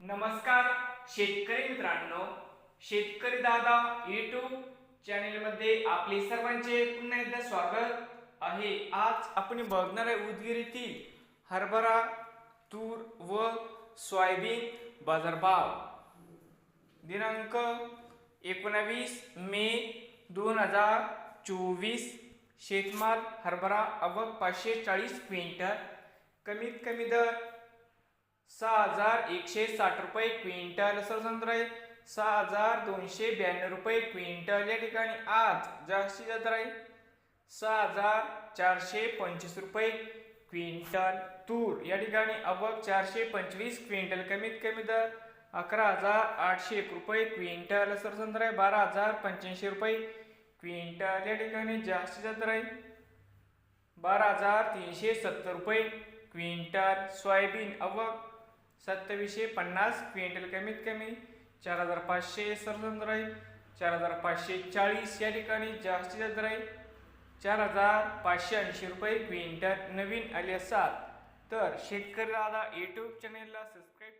नमस्कार शेतकरी मित्रांनो. शेतकरी दादा युट्यूब चॅनेलमध्ये आपले सर्वांचे पुन्हा एकदा स्वागत आहे. आज आपण बघणार आहे उदगिरीतील हरभरा तूर व सोयाबीन बाजारभाव. दिनांक एकोणावीस मे दोन हजार चोवीस. शेतमाल हरभरा अवक पाचशे चाळीस क्विंटल. कमीत कमी दर सहा हजार एकशे साठ रुपये क्विंटल सरसंत्र आहे सहा हजार दोनशे ब्याण्णव रुपये क्विंटल या ठिकाणी आज जास्तीत जास्त आहे सहा हजार चारशे पंचवीस रुपये क्विंटल तूर या ठिकाणी अवक चारशे पंचवीस क्विंटल कमीत कमी दर. अकरा हजार आठशे एक रुपये क्विंटल सरसंत्र आहे. बारा हजार पंच्याऐंशी रुपये क्विंटल या ठिकाणी जास्तीत जास्त आहे बारा हजार तीनशे सत्तर रुपये क्विंटल सोयाबीन अवक सत्तावीसशे पन्नास क्विंटल कमीत कमी चार हजार पाचशे सरसंत्र राहील. चार हजार पाचशे चाळीस या ठिकाणी जास्तीत जास्त राहील. चार हजार पाचशे ऐंशी रुपये क्विंटल नवीन आले असाल तर शेतकरी दादा यूट्यूब चॅनेलला सबस्क्राईब